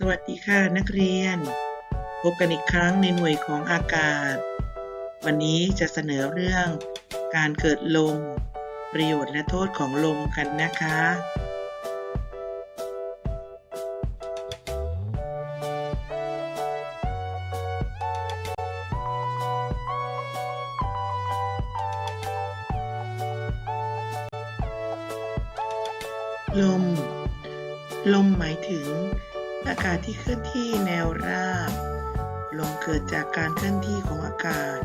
สวัสดีค่ะนักเรียน พบกันอีกครั้งในหน่วยของอากาศ วันนี้จะเสนอเรื่องการเกิดลม ประโยชน์และโทษของลมกันนะคะ อากาศที่เคลื่อนที่แนวราบ ลมเกิดจากการเคลื่อนที่ของอากาศ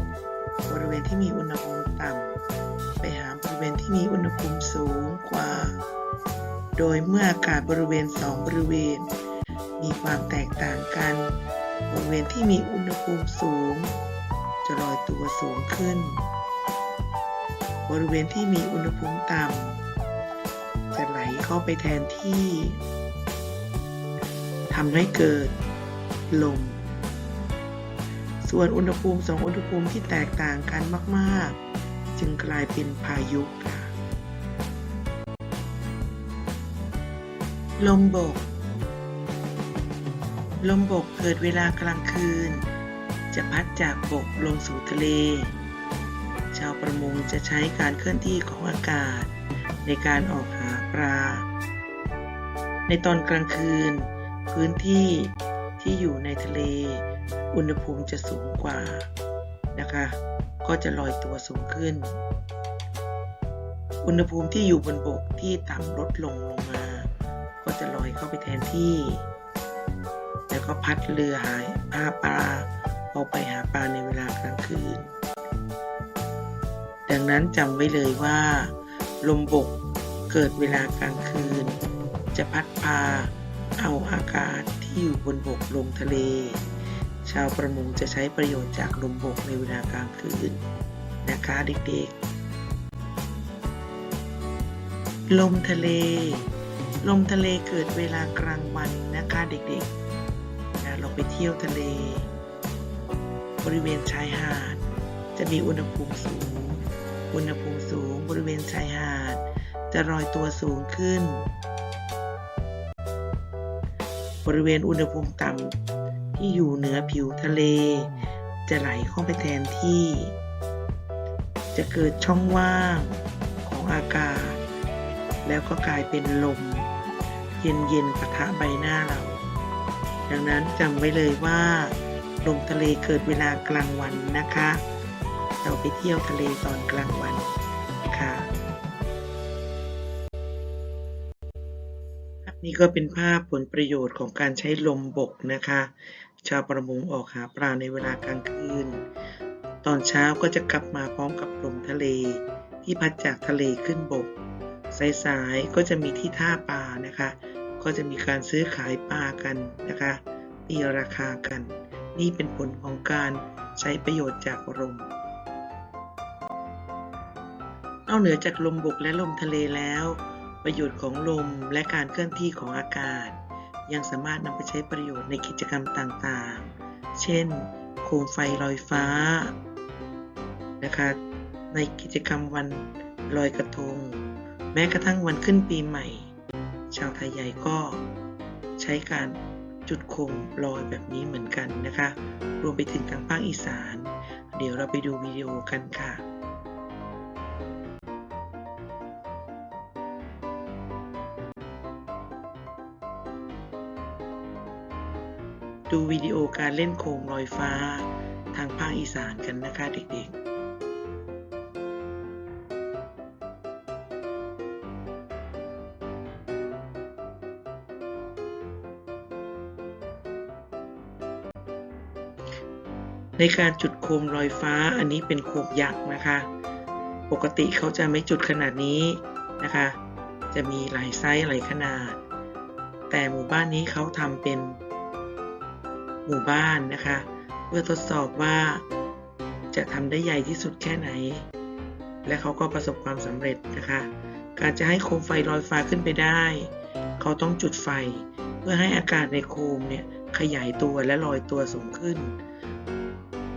บริเวณที่มีอุณหภูมิต่ำไปหาบริเวณที่มีอุณหภูมิสูงกว่า โดยเมื่ออากาศบริเวณสองบริเวณ มีความแตกต่างกัน บริเวณที่มีอุณหภูมิสูง จะลอยตัวสูงขึ้น บริเวณที่มีอุณหภูมิต่ำจะไหลเข้าไปแทนที่ ทำให้เกิดลม ส่วนอุณหภูมิสองอุณหภูมิที่แตกต่างกันมาก ๆ จึงกลายเป็นพายุค่ะ ลมบก ลมบกเกิดเวลากลางคืน จะพัดจากบกลงสู่ทะเล ชาวประมงจะใช้การเคลื่อนที่ของอากาศในการออกหาปลา ในตอนกลางคืน พื้นที่ที่อยู่ในทะเล อุณหภูมิจะสูงกว่านะคะ ก็จะลอยตัวสูงขึ้น อุณหภูมิที่อยู่บนบกที่ต่ำลดลงลงมา ก็จะลอยเข้าไปแทนที่ แล้วก็พัดเรือหายพาปลาออกไปหาปลาในเวลากลางคืน ดังนั้นจำไว้เลยว่า ลมบกเกิดเวลากลางคืน จะพัดพา เอาอากาศที่อยู่บนบกลงทะเล ชาวประมงจะใช้ประโยชน์จากลมบกในเวลากลางคืนนะคะเด็กๆ ลมทะเล ลมทะเลเกิดเวลากลางวันนะคะเด็กๆนะเราไปเที่ยวทะเล บริเวณชายหาด จะมีอุณหภูมิสูง อุณหภูมิสูงบริเวณชายหาด จะลอยตัวสูงขึ้น บริเวณอุณหภูมิต่ำที่อยู่เหนือผิวทะเล จะไหลเข้าไปแทนที่ จะเกิดช่องว่างของอากาศ แล้วก็กลายเป็นลม เย็นๆปะทะใบหน้าเรา ดังนั้นจำไว้เลยว่า ลมทะเลเกิดเวลากลางวันนะคะ เราไปเที่ยวทะเลตอนกลางวัน นี่ก็เป็นภาพผลประโยชน์ของการใช้ลมบกนะคะ ชาวประมงออกหาปลาในเวลากลางคืน ตอนเช้าก็จะกลับมาพร้อมกับลมทะเล ที่พัดจากทะเลขึ้นบก สายๆก็จะมีที่ท่าปลานะคะ ก็จะมีการซื้อขายปลากันนะคะ ตีราคากัน นี่เป็นผลของการใช้ประโยชน์จากลมนอกเหนือจากลมบกและลมทะเลแล้ว ประโยชน์ของลมและการเคลื่อนที่ของอากาศ ยังสามารถนำไปใช้ประโยชน์ในกิจกรรมต่างๆ เช่น โคมไฟลอยฟ้านะคะในกิจกรรมวันลอยกระทง แม้กระทั่งวันขึ้นปีใหม่ ชาวไทยใหญ่ก็ใช้การจุดโคมลอยแบบนี้เหมือนกันนะคะ รวมไปถึงทางภาคอีสาน เดี๋ยวเราไปดูวิดีโอกันค่ะ ดูวิดีโอการเล่นโคมลอยฟ้า ทางภาคอีสานกันนะคะเด็กๆในการจุดโคมลอยฟ้าอันนี้เป็นโคมยักษ์นะคะ ปกติเขาจะไม่จุดขนาดนี้นะคะ จะมีหลายไซส์หลายขนาด แต่หมู่บ้านนี้เขาทำเป็น หมู่บ้านนะคะ เพื่อทดสอบว่าจะทำได้ใหญ่ที่สุดแค่ไหน และเขาก็ประสบความสำเร็จนะคะ การจะให้โคมไฟลอยฟ้าขึ้นไปได้ เขาต้องจุดไฟ เพื่อให้อากาศในโคมเนี่ยขยายตัวและลอยตัวสูงขึ้น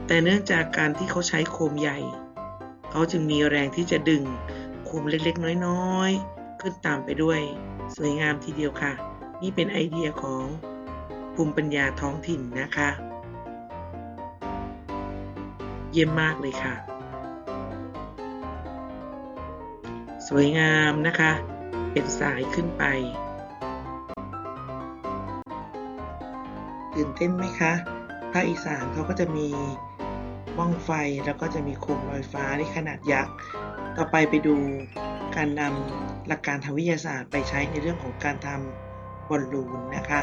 แต่เนื่องจากการที่เขาใช้โคมใหญ่ เขาจึงมีแรงที่จะดึงโคมเล็กๆ น้อยๆ ขึ้นตามไปด้วย สวยงามทีเดียวค่ะ นี่เป็นไอเดียของ ภูมิปัญญาท้องถิ่นนะคะ เยี่ยมมากเลยค่ะ สวยงามนะคะ เป็นสายขึ้นไป ตื่นเต้นไหมคะภาคอีสานเขาก็จะมีว่องไฟแล้วก็จะมีโคมลอยฟ้าที่ขนาดยักษ์ ต่อไปไปดูการนำหลักการทางวิทยาศาสตร์ไปใช้ในเรื่องของการทำบอลลูนนะคะ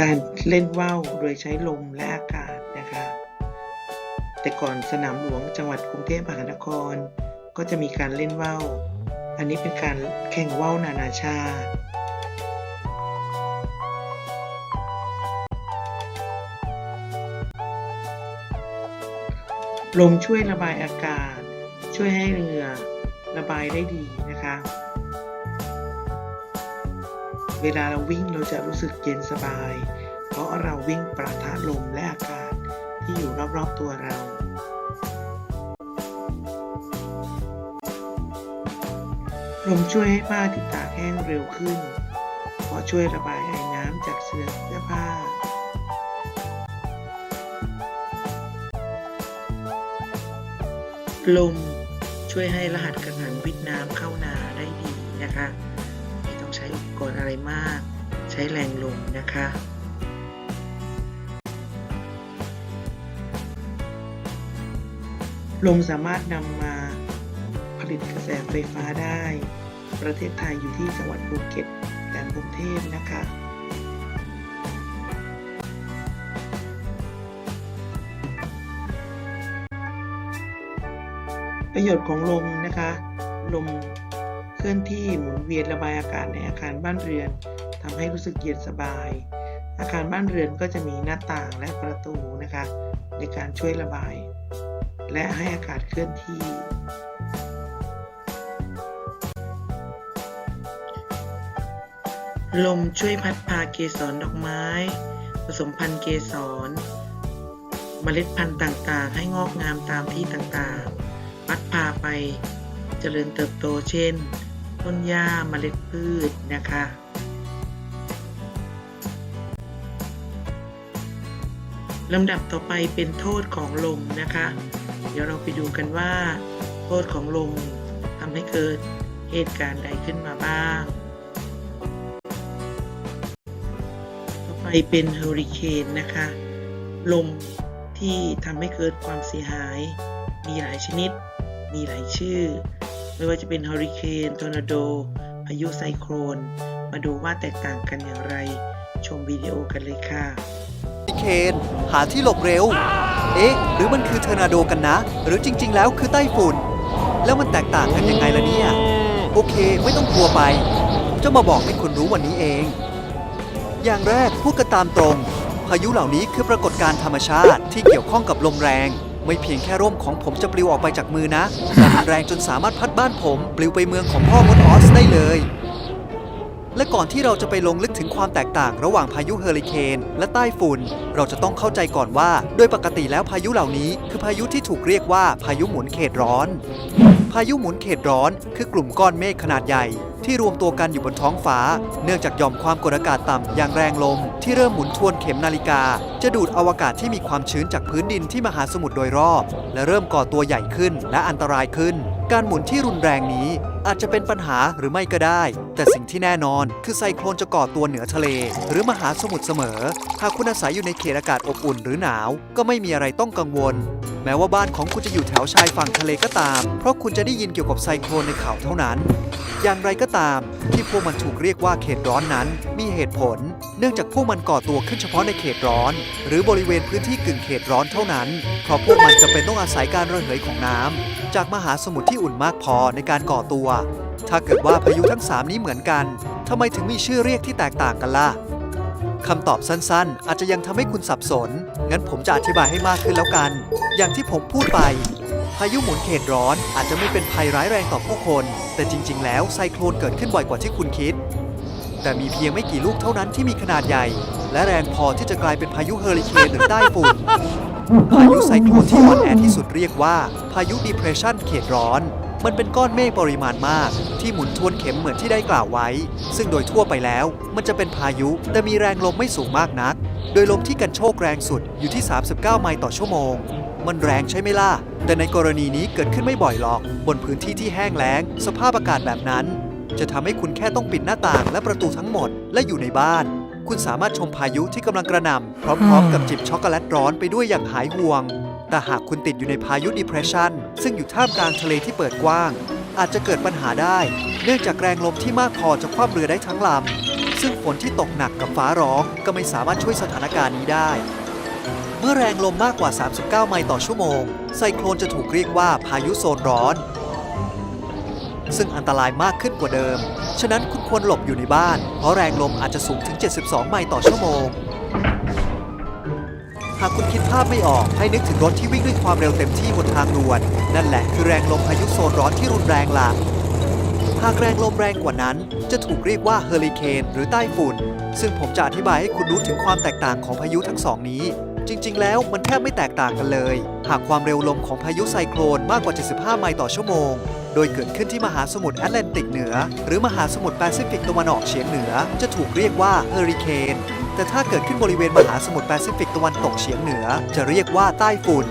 การเล่นว่าวโดยใช้ลมและอากาศนะคะ แต่ก่อนสนามหลวงจังหวัดกรุงเทพมหานคร ก็จะมีการเล่นว่าวอันนี้เป็นการแข่งว่าวนานาชาติลมช่วยระบายอากาศ ช่วยให้เหงื่อระบายได้ดีนะคะ เวลาเราวิ่งเราจะรู้สึกเย็นสบาย เพราะเราวิ่งประทะลมและอากาศที่อยู่รอบๆตัวเรา ลมช่วยให้ผ้าที่ตากแห้งเร็วขึ้น เพราะช่วยระบายไอ้น้ำจากเสื้อเสื้อผ้าลมช่วยให้รหัสกังหันวิทน้ำเข้านาได้ดีนะคะ กรณ์อะไรมาก ใช้แรงลมนะคะ ลมสามารถนำมาผลิตกระแสไฟฟ้าได้ ประเทศไทยอยู่ที่จังหวัดภูเก็ตและกรุงเทพนะคะประโยชน์ของลมนะคะ ลม เคลื่อนที่หมุนเวียนระบายอากาศในอาคารบ้านเรือนทำให้รู้สึกเย็นสบาย อาคารบ้านเรือนก็จะมีหน้าต่างและประตูนะคะ ในการช่วยระบาย และให้อากาศเคลื่อนที่ ลมช่วยพัดพาเกสรดอกไม้ ผสมพันธุ์เกสรเมล็ดพันธุ์ต่างๆ ให้งอกงามตามที่ต่างๆ พัดพาไปเจริญเติบโตเช่น ต้นหญ้าเมล็ดพืชนะคะ ลำดับต่อไปเป็นโทษของลมนะคะ เดี๋ยวเราไปดูกันว่า โทษของลมทำให้เกิดเหตุการณ์ใดขึ้นมาบ้าง ต่อไปเป็นเฮอริเคนนะคะ ลมที่ทำให้เกิดความเสียหาย มีหลายชนิด มีหลายชื่อ ไม่ว่าจะเป็นเฮอริเคนทอร์นาโด พายุไซโครน มาดูว่าแตกต่างกันอย่างไร ชมวิดีโอกันเลยค่ะเคนหาที่หลบเร็ว เอ๊ะ หรือมันคือทอร์นาโดกันนะ หรือจริง ๆ แล้วคือไต้ฝุ่น แล้วมันแตกต่างกันยังไงล่ะเนี่ย โอเค ไม่ต้องกลัวไป ผมจะมาบอกให้คุณรู้วันนี้เอง อย่างแรกพูดกันตามตรง พายุเหล่านี้คือปรากฏการณ์ธรรมชาติที่เกี่ยวข้องกับลมแรง ไม่เพียงแค่ร่มของผมจะปลิวออกไปจากมือนะแต่มันแรงจนสามารถพัดบ้านผมปลิวไปเมืองของพ่อมดออสได้เลย ก่อนที่เราจะไปลงลึกถึงความแตกต่างระหว่างพายุเฮอริเคนและใต้ฝุ่น เราจะต้องเข้าใจก่อนว่า โดยปกติแล้วพายุเหล่านี้ คือพายุที่ถูกเรียกว่าพายุหมุนเขตร้อน พายุหมุนเขตร้อน คือกลุ่มก้อนเมฆขนาดใหญ่ ที่รวมตัวกันอยู่บนท้องฟ้า เนื่องจากหย่อมความกดอากาศต่ำอย่างแรงลม ที่เริ่มหมุนทวนเข็มนาฬิกา จะดูดอวกาศที่มีความชื้นจากพื้นดินที่มหาสมุทรโดยรอบ และเริ่มก่อตัวใหญ่ขึ้นและอันตรายขึ้น การหมุนที่รุนแรงนี้ อาจจะเป็นปัญหาหรือไม่ก็ได้ แต่สิ่งที่แน่นอนคือไซโครนจะก่อตัวเหนือทะเล หรือมหาสมุทรเสมอ หากคุณอาศัยอยู่ในเขตอากาศอบอุ่นหรือหนาว ก็ไม่มีอะไรต้องกังวล แม้ว่าบ้านของคุณจะอยู่แถวชายฝั่งทะเลก็ตาม เพราะคุณจะได้ยินเกี่ยวกับไซโครนในข่าวเท่านั้น อย่างไรก็ตาม ที่พวกมันถูกเรียกว่าเขตร้อนนั้น มีเหตุผล เนื่องจากพวกมันก่อตัวขึ้นเฉพาะในเขตร้อน หรือบริเวณพื้นที่กึ่งเขตร้อนเท่านั้น เพราะพวกมันจะเป็นต้องอาศัยการระเหยของน้ำ จากมหาสมุทรที่อุ่นมากพอในการก่อตัว ถ้าเกิดว่าพายุทั้ง 3 นี้เหมือนกันทำไมถึงมีชื่อเรียกที่แตกต่างกันล่ะคำตอบสั้นๆ อาจจะยังทำให้คุณสับสน งั้นผมจะอธิบายให้มากขึ้นแล้วกัน อย่างที่ผมพูดไป พายุหมุนเขตร้อนอาจจะไม่เป็นภัยร้ายแรงต่อผู้คน แต่จริง ๆ แล้วไซโคลนเกิดขึ้นบ่อยกว่าที่คุณคิด แต่มีเพียงไม่กี่ลูกเท่านั้นที่มีขนาดใหญ่ และแรงพอที่จะกลายเป็นพายุเฮอริเคนหรือใต้ฝุ่น พายุไซโคลนที่อ่อนแอที่สุดเรียกว่า พายุ depression เขตร้อน มันเป็นก้อนเมฆปริมาณมาก ที่หมุนทวนเข็มเหมือนที่ได้กล่าวไว้ ซึ่งโดยทั่วไปแล้ว มันจะเป็นพายุแต่มีแรงลมไม่สูงมากนัก โดยลมที่กันโชกแรงสุดอยู่ที่ 39 ไมล์ต่อชั่วโมง มันแรงใช่ไหมล่ะ แต่ในกรณีนี้เกิดขึ้นไม่บ่อยหรอก บนพื้นที่ที่แห้งแล้ง สภาพอากาศแบบนั้น จะทำให้คุณแค่ต้องปิดหน้าต่างและประตูทั้งหมดและอยู่ในบ้าน คุณสามารถชมพายุที่กำลังกระหน่ำพร้อม ๆ กับจิบช็อกโกแลตร้อนไปด้วยอย่างหายห่วง แต่หากคุณติดอยู่ในพายุ depression ซึ่งอยู่ท่ามกลางทะเลที่เปิดกว้าง อาจจะเกิดปัญหาได้ เนื่องจากแรงลมที่มากพอจะคว่ำเรือได้ทั้งลำ ซึ่งฝนที่ตกหนักกับฟ้าร้องก็ไม่สามารถช่วยสถานการณ์นี้ได้ เมื่อแรงลมมากกว่า 39 ไมล์ต่อชั่วโมง ไซโคลนจะถูกเรียกว่าพายุโซนร้อน ซึ่งอันตรายมากขึ้นกว่าเดิม ฉะนั้นคุณควรหลบอยู่ในบ้าน เพราะแรงลมอาจจะสูงถึง 72 ไมล์ต่อชั่วโมง หากคุณคิดภาพไม่ออกให้นึกถึงรถที่วิ่งด้วยความเร็วเต็มที่บนทางด่วน นั่นแหละคือแรงลมพายุโซนร้อนที่รุนแรงล่ะหากแรงลมแรงกว่านั้น จะถูกเรียกว่าเฮอริเคนหรือใต้ฝุ่น ซึ่งผมจะอธิบายให้คุณรู้ถึงความแตกต่างของพายุทั้งสองนี้ จริง ๆ แล้วมันแทบไม่แตกต่างกันเลย หากความเร็วลมของพายุไซโคลนมากกว่า 75 ไมล์ต่อชั่วโมง โดยเกิดขึ้นที่มหาสมุทรแอตแลนติกเหนือ หรือมหาสมุทรแปซิฟิกตะวันออกเฉียงเหนือ จะถูกเรียกว่าเฮอริเคนแต่ถ้าเกิดขึ้นบริเวณมหาสมุทรแปซิฟิกตะวันตกเฉียงเหนือ จะเรียกว่าใต้ฝุ่น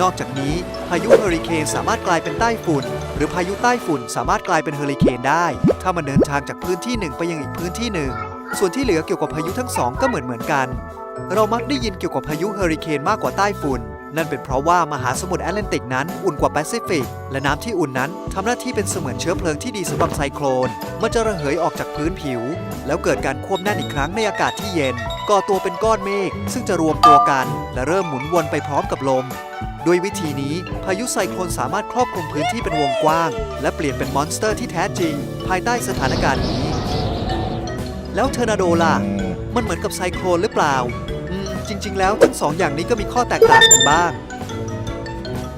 นอกจากนี้พายุเฮอริเคนสามารถกลายเป็นใต้ฝุ่น หรือพายุใต้ฝุ่นสามารถกลายเป็นเฮอริเคนได้ ถ้ามันเดินทางจากพื้นที่หนึ่งไปยังอีกพื้นที่หนึ่ง ส่วนที่เหลือเกี่ยวกับพายุทั้งสองก็เหมือนเหมือนกัน เรามักได้ยินเกี่ยวกับพายุเฮอริเคนมากกว่าใต้ฝุ่น นั่นเป็นเพราะว่ามหาสมุทรแอตแลนติกนั้นอุ่นกว่าแปซิฟิก และน้ำที่อุ่นนั้นทำหน้าที่เป็นเสมือนเชื้อเพลิงที่ดีสำหรับไซโคลน มันจะระเหยออกจากพื้นผิว แล้วเกิดการควบแน่นอีกครั้งในอากาศที่เย็น ก่อตัวเป็นก้อนเมฆซึ่งจะรวมตัวกัน และเริ่มหมุนวนไปพร้อมกับลมด้วยวิธีนี้ พายุไซโคลนสามารถครอบคลุมพื้นที่เป็นวงกว้าง และเปลี่ยนเป็นมอนสเตอร์ที่แท้จริง ภายใต้สถานการณ์นี้ แล้วเทอร์นาโดล่ะ มันเหมือนกับไซโคลนหรือเปล่า ริง ๆ แล้วทั้งสองอย่างนี้ก็มีข้อแตกต่างกันบ้าง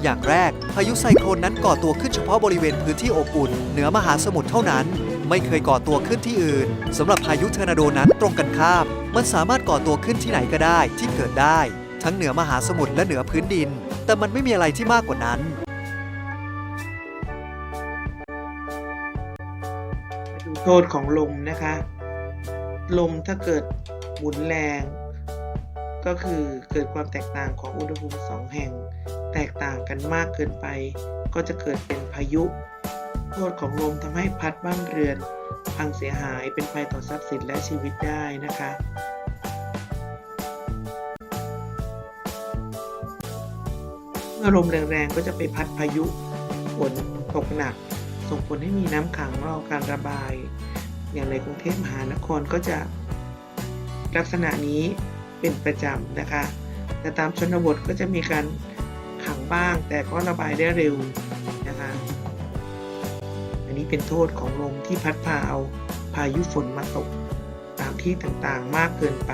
อย่างแรก พายุไซโคลนนั้นก่อตัวขึ้นเฉพาะบริเวณพื้นที่อบอุ่น เหนือมหาสมุทรเท่านั้น ไม่เคยก่อตัวขึ้นที่อื่นสำหรับพายุเทอร์นาโดนั้นตรงกันข้าม มันสามารถก่อตัวขึ้นที่ไหนก็ได้ที่เกิดได้ ทั้งเหนือมหาสมุทรและเหนือพื้นดิน แต่มันไม่มีอะไรที่มากกว่านั้นมาดูโทษของลมนะคะ ลมถ้าเกิดหมุนแรง ก็คือเกิดความแตกต่างของอุณหภูมิสองแห่ง แตกต่างกันมากเกินไป ก็จะเกิดเป็นพายุโทษของลมทำให้พัดบ้านเรือน พังเสียหายเป็นภัยต่อทรัพย์สินและชีวิตได้นะคะเมื่อลมแรงๆก็จะไปพัดพายุฝนตกหนัก ส่งผลให้มีน้ำขังรอการระบาย อย่างในกรุงเทพมหานครก็จะลักษณะนี้ เป็นประจำนะคะ แต่ตามชนบทก็จะมีการขังบ้าง แต่ก็ระบายได้เร็วนะคะ อันนี้เป็นโทษของลมที่พัดพาเอาพายุฝนมาตก ตามที่ต่างๆมากเกินไป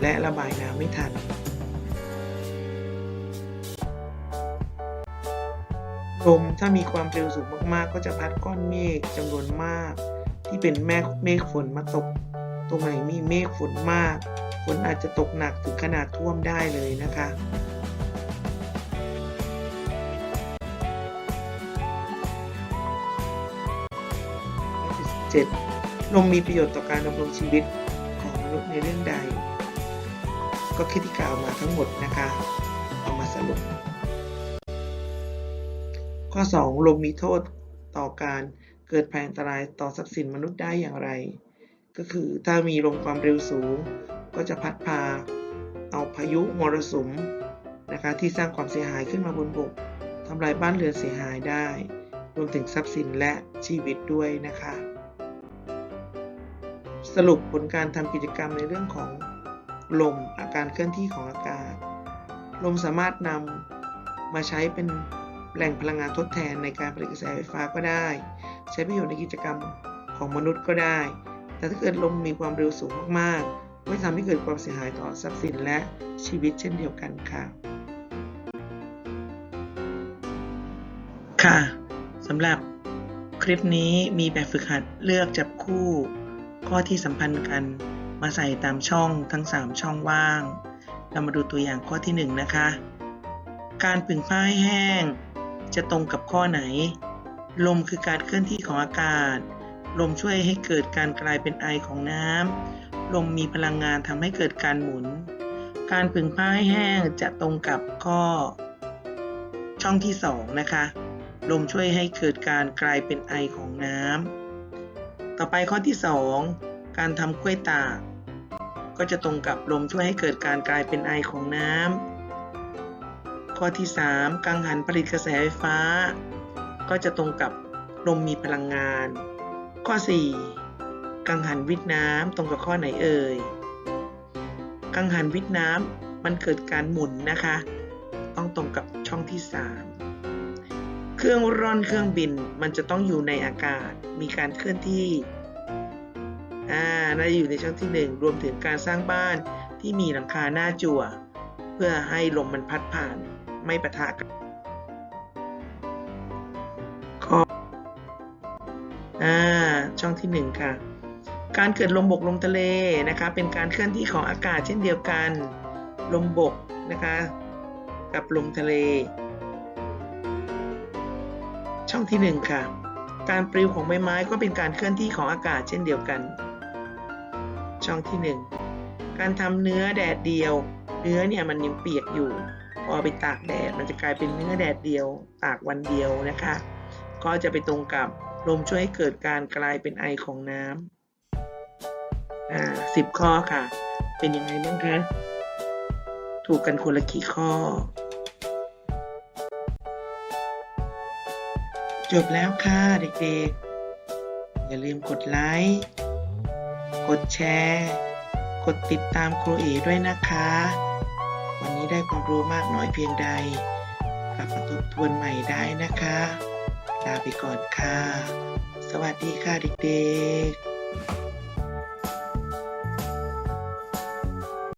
และระบายน้ำไม่ทันลมถ้ามีความเร็วสูงมากๆ ก็จะพัดก้อนเมฆจำนวนมาก ที่เป็นแม่เมฆฝนมาตก ตรงไหนมีเมฆฝนมาก ฝนอาจจะตกหนักถึงขนาดท่วมได้เลยนะคะ 7. ลมมีประโยชน์ต่อการดำรงชีวิตของมนุษย์ในเรื่องใด ก็คิดที่กล่าวมาทั้งหมดนะคะ เอามาสรุป ข้อ 2 ลมมีโทษต่อการเกิดภัยอันตรายต่อทรัพย์สินมนุษย์ได้อย่างไร ก็คือถ้ามีลมความเร็วสูง ก็จะพัดพาเอาพายุมรสุมนะคะที่สร้างความเสียหายขึ้นมาบนบกทำลายบ้านเรือนเสียหายได้ รวมถึงทรัพย์สินและชีวิตด้วยนะคะ สรุปผลการทำกิจกรรมในเรื่องของลมอาการเคลื่อนที่ของอากาศ ลมสามารถนำมาใช้เป็นแหล่งพลังงานทดแทนในการผลิตกระแสไฟฟ้าก็ได้ ใช้ประโยชน์ในกิจกรรมของมนุษย์ก็ได้ แต่ถ้าเกิดลมมีความเร็วสูงมากๆ ก็จะทำให้เกิดความเสียหายต่อทรัพย์สินและชีวิตเช่นเดียวกันค่ะ ค่ะสำหรับคลิปนี้มีแบบฝึกหัดเลือกจับคู่ข้อที่สัมพันธ์กัน มาใส่ตามช่องทั้ง 3 ช่องว่าง เรามาดูตัวอย่างข้อที่ 1 นะคะ การผึ่งผ้าให้แห้ง จะตรงกับข้อไหน ลมคือการเคลื่อนที่ของอากาศ ลมช่วยให้เกิดการกลายเป็นไอของน้ำ ลมมีพลังงานทำให้เกิดการหมุน การผึ่งผ้าให้แห้งจะตรงกับข้อ ช่องที่สองนะคะ ลมช่วยให้เกิดการกลายเป็นไอของน้ำต่อไปข้อที่สองการทำกล้วยตากก็จะตรงกับลมช่วยให้เกิดการกลายเป็นไอของน้ำข้อที่ 3 กังหันผลิตกระแสไฟฟ้า ก็จะตรงกับลมมีพลังงาน ข้อ 4 กังหันวิทน้ำตรงกับข้อไหนเอ่ย กังหันวิทน้ำมันเกิดการหมุนนะคะ ต้องตรงกับช่องที่ 3 เครื่องร่อนเครื่องบินมันจะต้องอยู่ในอากาศ มีการเคลื่อนที่ อ่า น่าจะอยู่ในช่องที่ 1 รวมถึงการสร้างบ้านที่มีหลังคาหน้าจั่ว เพื่อให้ลมมันพัดผ่านไม่ปะทะกับข้ออ่า ช่องที่ 1 ค่ะ การเกิดลมบกลมทะเลนะคะเป็นการเคลื่อนที่ของอากาศเช่นเดียวกัน ลมบกนะคะกับลมทะเล ช่องที่ 1 ค่ะ การปลิวของใบไม้ก็เป็นการเคลื่อนที่ของอากาศเช่นเดียวกัน ช่องที่ 1 การทำเนื้อแดดเดียว เนื้อเนี่ยมันยังเปียกอยู่ พอไปตากแดดมันจะกลายเป็นเนื้อแดดเดียว ตากวันเดียวนะคะ ก็จะไปตรงกับลมช่วยให้เกิดการกลายเป็นไอของน้ำ อ่าสิบข้อค่ะ เป็นยังไงบ้างคะ ถูกกันคนละกี่ข้อ จบแล้วค่ะเด็กๆ อย่าลืมกดไลค์ กดแชร์ กดติดตามครูเอด้วยนะคะ วันนี้ได้ความรู้มากน้อยเพียงใด กลับมาทบทวนใหม่ได้นะคะ ลาไปก่อนค่ะ สวัสดีค่ะเด็กๆ